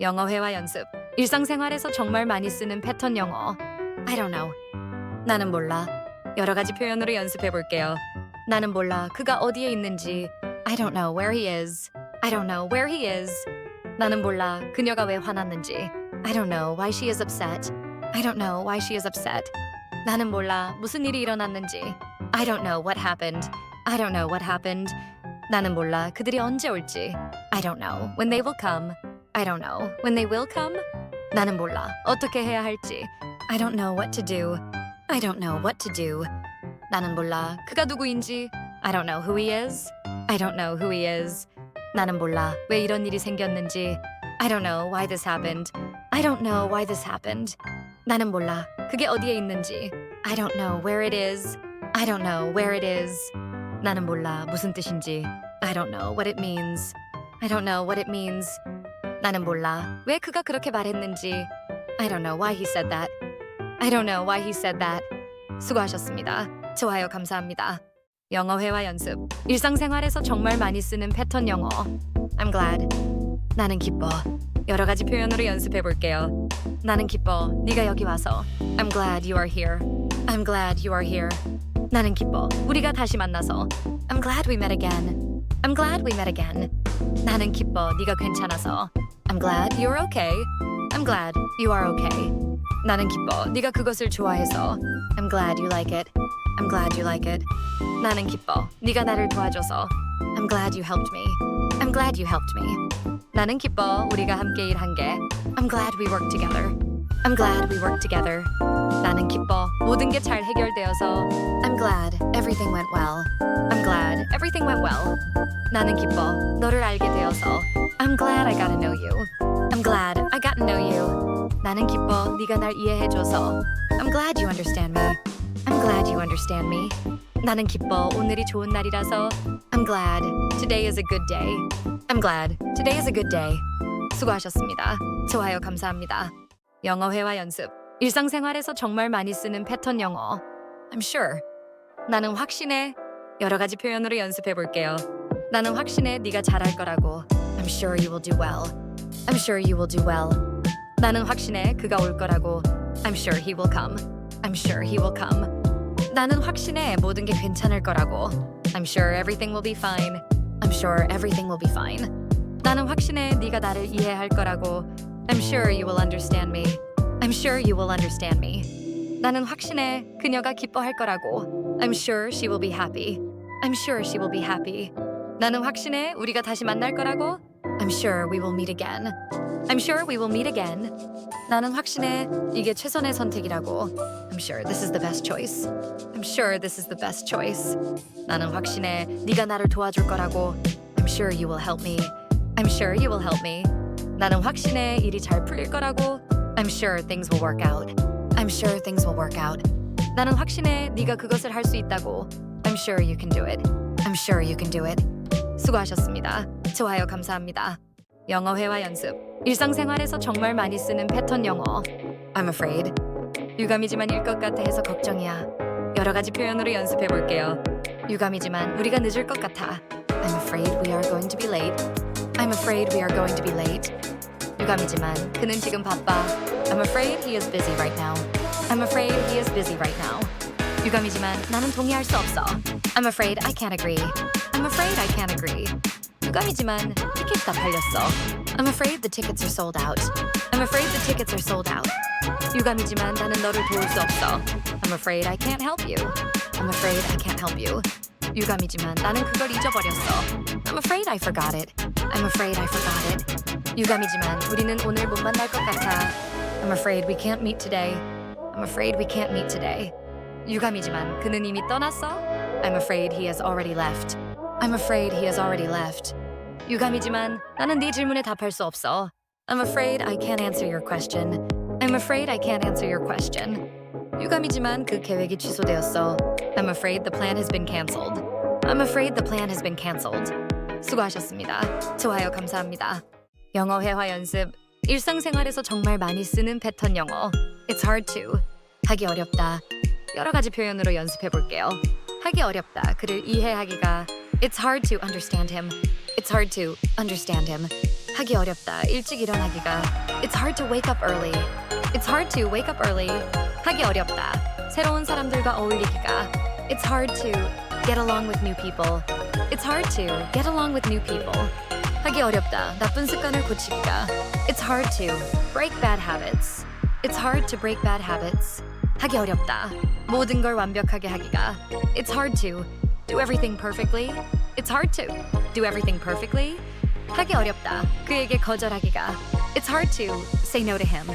영어 회화 연습. 일상생활에서 정말 많이 쓰는 패턴 영어. I don't know. 나는 몰라. 여러 가지 표현으로 연습해 볼게요. 나는 몰라. 그가 어디에 있는지. I don't know where he is. I don't know where he is. 나는 몰라. 그녀가 왜 화났는지. I don't know why she is upset. I don't know why she is upset. 나는 몰라. 무슨 일이 일어났는지. I don't know what happened. I don't know what happened. 나는 몰라. 그들이 언제 올지. I don't know when they will come. I don't know when they will come. 나는 몰라. 어떻게 해야 할지. I don't know what to do. I don't know what to do. 나는 몰라. 그가 누구인지. I don't know who he is. I don't know who he is. 나는 몰라. 왜 이런 일이 생겼는지. I don't know why this happened. I don't know why this happened. 나는 몰라. 그게 어디에 있는지. I don't know where it is. I don't know where it is. 나는 몰라 무슨 뜻인지. I don't know what it means. I don't know what it means. 나는 몰라 왜 그가 그렇게 말했는지. I don't know why he said that. I don't know why he said that. 수고하셨습니다. 좋아요 감사합니다. 영어 회화 연습. 일상생활에서 정말 많이 쓰는 패턴 영어. I'm glad. 나는 기뻐. 여러 가지 표현으로 연습해 볼게요. 나는 기뻐. 네가 여기 와서. I'm glad you are here. I'm glad you are here. 나는 기뻐. 우리가 다시 만나서. I'm glad we met again. I'm glad we met again. 나는 기뻐. 네가 괜찮아서. I'm glad you're okay. I'm glad you are okay. 나는 기뻐. 네가 그것을 좋아해서. I'm glad you like it. I'm glad you like it. 나는 기뻐. 네가 나를 도와줘서. I'm glad you helped me. I'm glad you helped me. 나는 기뻐. 우리가 함께 일한 게. I'm glad we worked together. I'm glad we worked together. 나는 기뻐. 모든 게 잘 해결되어서. I'm glad everything went well. I'm glad everything went well. 나는 기뻐. 너를 알게 되어서. I'm glad I got to know you. I'm glad I got to know you. 나는 기뻐. 네가 날 이해해줘서. I'm glad you understand me. I'm glad you understand me. 나는 기뻐. 오늘이 좋은 날이라서. I'm glad today is a good day. I'm glad today is a good day. 수고하셨습니다. 좋아요 감사합니다. 영어 회화 연습. 일상생활에서 정말 많이 쓰는 패턴 영어. I'm sure. 나는 확신해. 여러 가지 표현으로 연습해 볼게요. 나는 확신해 네가 잘할 거라고. I'm sure you will do well. I'm sure you will do well. 나는 확신해 그가 올 거라고. I'm sure he will come. I'm sure he will come. 나는 확신해 모든 게 괜찮을 거라고. I'm sure everything will be fine. I'm sure everything will be fine. 나는 확신해 네가 나를 이해할 거라고. I'm sure you will understand me. I'm sure you will understand me. 나는 확신해 그녀가 기뻐할 거라고. I'm sure she will be happy. I'm sure she will be happy. 나는 확신해 우리가 다시 만날 거라고. I'm sure we will meet again. I'm sure we will meet again. 나는 확신해 이게 최선의 선택이라고. I'm sure this is the best choice. I'm sure this is the best choice. 나는 확신해 네가 나를 도와줄 거라고. I'm sure you will help me. I'm sure you will help me. 나는 확신해 일이 잘 풀릴 거라고. I'm sure things will work out. I'm sure things will work out. 나는 확신해 네가 그것을 할 수 있다고. I'm sure you can do it. I'm sure you can do it. 수고하셨습니다. 좋아요 감사합니다. 영어 회화 연습. 일상생활에서 정말 많이 쓰는 패턴 영어. I'm afraid. 유감이지만 일 것 같아 해서 걱정이야. 여러 가지 표현으로 연습해 볼게요. 유감이지만 우리가 늦을 것 같아. I'm afraid we are going to be late. I'm afraid we are going to be late. 유감이지만 그는 지금 바빠. I'm afraid he is busy right now. I'm afraid he is busy right now. 유감이지만 나는 동의할 수 없어. I'm afraid I can't agree. I'm afraid I can't agree. 유감이지만 티켓 다 팔렸어. I'm afraid the tickets are sold out. I'm afraid the tickets are sold out. 유감이지만 나는 너를 도울 수 없어. I'm afraid I can't help you. I'm afraid I can't help you. 유감이지만 나는 그걸 잊어버렸어. I'm afraid I forgot it. I'm afraid I forgot it. 유감이지만 우리는 오늘 못 만날 것 같아. I'm afraid we can't meet today. I'm afraid we can't meet today. 유감이지만 그는 이미 떠났어. I'm afraid he has already left. I'm afraid he has already left. 유감이지만 나는 네 질문에 답할 수 없어. I'm afraid I can't answer your question. I'm afraid I can't answer your question. 유감이지만 그 계획이 취소되었어. I'm afraid the plan has been cancelled. I'm afraid the plan has been cancelled. 수고하셨습니다. 좋아요 감사합니다. 영어 회화 연습. 일상생활에서 정말 많이 쓰는 패턴 영어. It's hard to. 하기 어렵다. 여러 가지 표현으로 연습해 볼게요. 하기 어렵다. 그를 이해하기가 It's hard to understand him. It's hard to understand him. 하기 어렵다. 일찍 일어나기가. It's hard to wake up early. It's hard to wake up early. 하기 어렵다. 새로운 사람들과 어울리기가. It's hard to get along with new people. It's hard to get along with new people. 하기 어렵다. 나쁜 습관을 고치기가. It's hard to break bad habits. It's hard to break bad habits. 하기 어렵다. 모든 걸 완벽하게 하기가. It's hard to do everything perfectly. It's hard to do everything perfectly. 하기 어렵다. 그에게 거절하기가. It's hard to say no to him.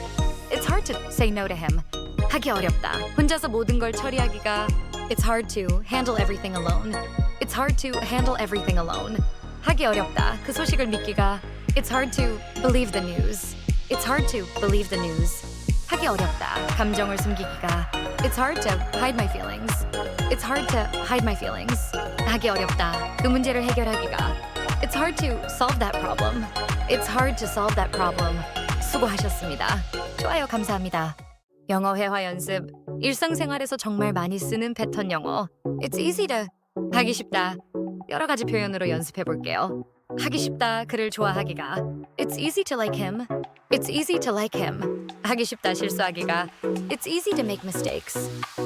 It's hard to say no to him. 하기 어렵다. 혼자서 모든 걸 처리하기가. It's hard to handle everything alone. It's hard to handle everything alone. 하기 어렵다. 그 소식을 믿기가. It's hard to believe the news. It's hard to believe the news. 하기 어렵다. 감정을 숨기기가. It's hard to hide my feelings. It's hard to hide my feelings. 하기 어렵다. 그 문제를 해결하기가. It's hard to solve that problem. It's hard to solve that problem. 수고하셨습니다. 좋아요, 감사합니다. 영어 회화 연습. 일상생활에서 정말 많이 쓰는 패턴 영어. It's easy to 하기 쉽다. 여러 가지 표현으로 연습해 볼게요. 하기 쉽다. 그를 좋아하기가. It's easy to like him. It's easy to like him. 하기 쉽다. 실수하기가. It's easy to make mistakes.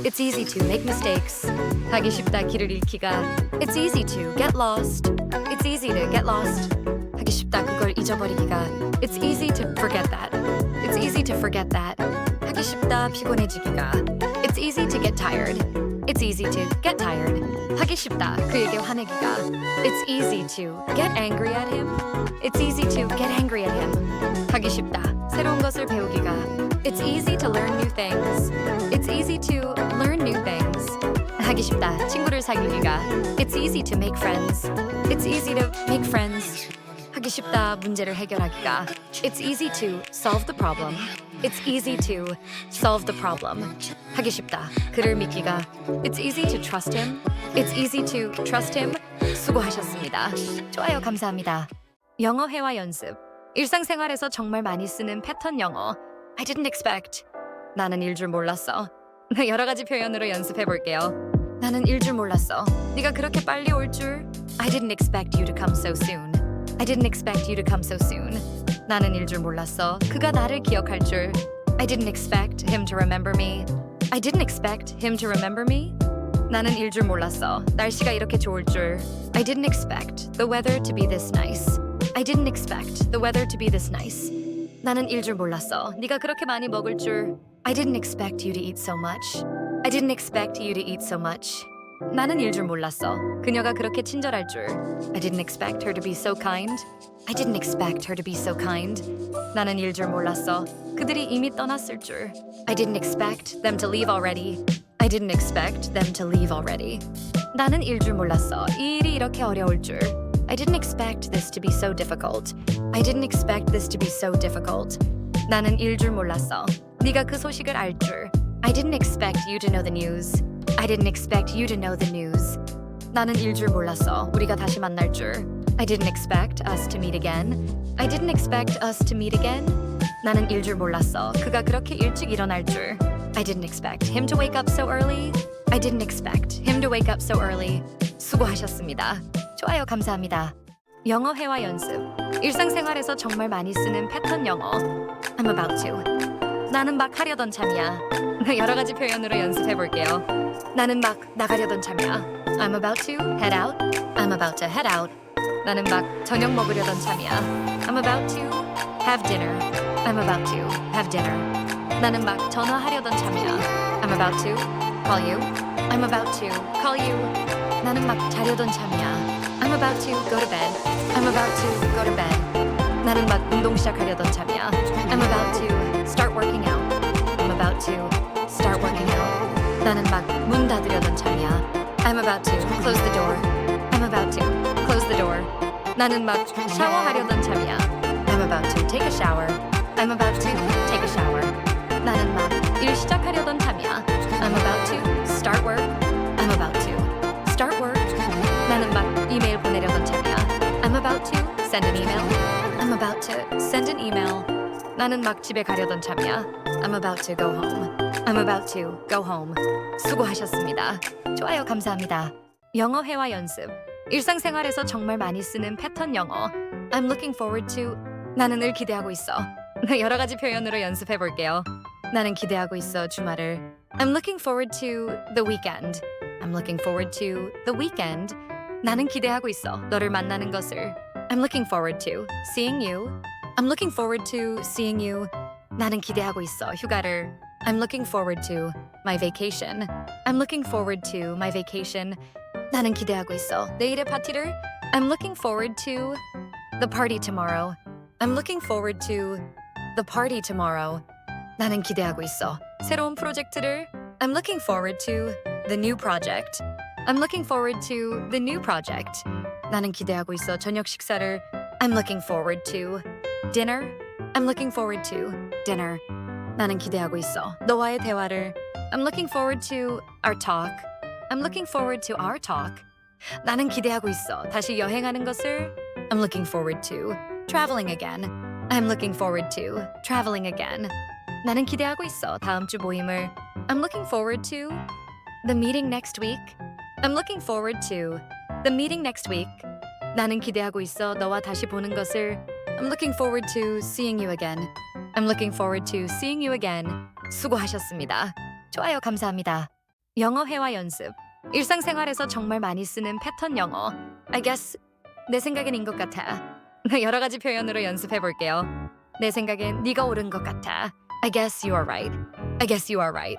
It's easy to make mistakes. 하기 쉽다. 길을 잃기가. It's easy to get lost. It's easy to get lost. 하기 쉽다. 그걸 잊어버리기가. It's easy to forget that. It's easy to forget that. 하기 쉽다. 피곤해지기가. It's easy to get tired. It's easy to get tired. 하기 쉽다. 그에게 화내기가. It's easy to get angry at him. It's easy to get angry at him. 하기 쉽다. 새로운 것을 배우기가. It's easy to learn new things. It's easy to learn new things. 하기 쉽다. 친구를 사귀기가. It's easy to make friends. It's easy to make friends. 하기 쉽다. 문제를 해결하기가. It's easy to solve the problem. It's easy to solve the problem. 하기 쉽다. 그를 믿기가. It's easy to trust him. It's easy to trust him. 수고하셨습니다. 좋아요, 감사합니다. 영어 회화 연습. 일상생활에서 정말 많이 쓰는 패턴 영어. I didn't expect. 나는 일 줄 몰랐어. 여러 가지 표현으로 연습해 볼게요. 나는 일 줄 몰랐어. 네가 그렇게 빨리 올 줄. I didn't expect you to come so soon. I didn't expect you to come so soon. 나는 일 줄 몰랐어. 그가 나를 기억할 줄. I didn't expect him to remember me. I didn't expect him to remember me. 나는 일 줄 몰랐어. 날씨가 이렇게 좋을 줄. I didn't expect the weather to be this nice. I didn't expect the weather to be this nice. 나는 일 줄 몰랐어. 네가 그렇게 많이 먹을 줄. I didn't expect you to eat so much. I didn't expect you to eat so much. 나는 일 줄 몰랐어. 그녀가 그렇게 친절할 줄. I didn't expect her to be so kind. I didn't expect her to be so kind. 나는 일 줄 몰랐어. 그들이 이미 떠났을 줄. I didn't expect them to leave already. I didn't expect them to leave already. 나는 일 줄 몰랐어. 이 일이 이렇게 어려울 줄. I didn't expect this to be so difficult. I didn't expect this to be so difficult. 나는 일 줄 몰랐어. 네가 그 소식을 알 줄. I didn't expect you to know the news. I didn't expect you to know the news. 나는 일 줄 몰랐어. 우리가 다시 만날 줄. I didn't expect us to meet again. I didn't expect us to meet again. 나는 일 줄 몰랐어. 그가 그렇게 일찍 일어날 줄. I didn't expect him to wake up so early. I didn't expect him to wake up so early. 수고하셨습니다. 좋아요, 감사합니다. 영어 회화 연습. 일상생활에서 정말 많이 쓰는 패턴 영어. I'm about to. 나는 막 하려던 참이야. 여러 가지 표현으로 연습해 볼게요. 나는 막 나가려던 참이야. I'm about to head out. I'm about to head out. 나는 막 저녁 먹으려던 참이야. I'm about to have dinner. I'm about to have dinner. 나는 막 전화하려던 참이야. I'm about to call you. I'm about to call you. 나는 막 자려던 참이야. I'm about to go to bed. I'm about to go to bed. 나는 막 운동 시작하려던 참이야. I'm about to start working out. I'm about to start working out. 나는 막 문 닫으려던 참이야. I'm about to close the door. I'm about to close the door. 나는 막 샤워하려던 참이야. I'm about to take a shower. I'm about to take a shower. 나는 막 일 시작하려던 참이야. I'm about to start work. I'm about to start work. 나는 막 이메일 보내려던 참이야. I'm about to send an email. I'm about to send an email. 나는 막 집에 가려던 참이야. I'm about to go home. I'm about to go home. 수고하셨습니다. 좋아요, 감사합니다. 영어 회화 연습. 일상생활에서 정말 많이 쓰는 패턴 영어. I'm looking forward to 나는 늘 기대하고 있어. 여러 가지 표현으로 연습해 볼게요. 나는 기대하고 있어 주말을. I'm looking forward to the weekend. I'm looking forward to the weekend. 나는 기대하고 있어 너를 만나는 것을. I'm looking forward to seeing you. I'm looking forward to seeing you. 나는 기대하고 있어 휴가를. I'm looking forward to my vacation. I'm looking forward to my vacation. 나는 기대하고 있어 내일의 파티를. I'm looking forward to the party tomorrow. I'm looking forward to the party tomorrow. 나는 기대하고 있어 새로운 프로젝트를. I'm looking forward to the new project. I'm looking forward to the new project. 나는 기대하고 있어 저녁 식사를. I'm looking forward to dinner. I'm looking forward to dinner. 나는 기대하고 있어 너와의 대화를. I'm looking forward to our talk. I'm looking forward to our talk. 나는 기대하고 있어 다시 여행하는 것을. I'm looking forward to traveling again. I'm looking forward to traveling again. 나는 기대하고 있어 다음 주 모임을. I'm looking forward to the meeting next week. I'm looking forward to the meeting next week. 나는 기대하고 있어 너와 다시 보는 것을. I'm looking forward to seeing you again. I'm looking forward to seeing you again. 수고하셨습니다. 좋아요, 감사합니다. 영어 회화 연습. 일상생활에서 정말 많이 쓰는 패턴 영어. I guess 내 생각엔 인 것 같아. 여러 가지 표현으로 연습해 볼게요. 내 생각엔 네가 옳은 것 같아. I guess you are right. I guess you are right.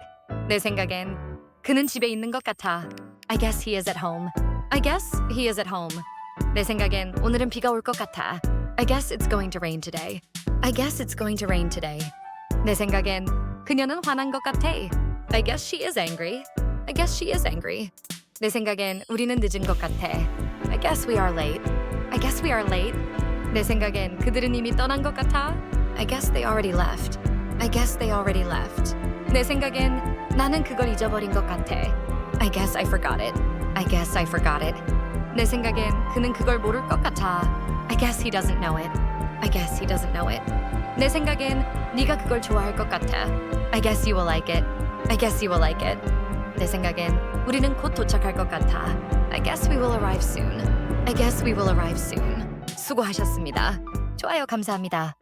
내 생각엔 그는 집에 있는 것 같아. I guess he is at home. I guess he is at home. 내 생각엔 오늘은 비가 올 것 같아. I guess it's going to rain today. I guess it's going to rain today. 내 생각엔 그녀는 화난 것 같아. I guess she is angry. I guess she is angry. 내 생각엔 우리는 늦은 것 같아. I guess we are late. I guess we are late. 내 생각엔 그들은 이미 떠난 것 같아. I guess they already left. I guess they already left. 내 생각엔 나는 그걸 잊어버린 것 같아. I guess I forgot it. I guess I forgot it. 내 생각엔 그는 그걸 모를 것 같아. I guess he doesn't know it. I guess he doesn't know it. 내 생각엔 네가 그걸 좋아할 것 같아. I guess you will like it. I guess you will like it. 내 생각엔 우리는 곧 도착할 것 같아. I guess we will arrive soon. I guess we will arrive soon. 수고하셨습니다. 좋아요, 감사합니다.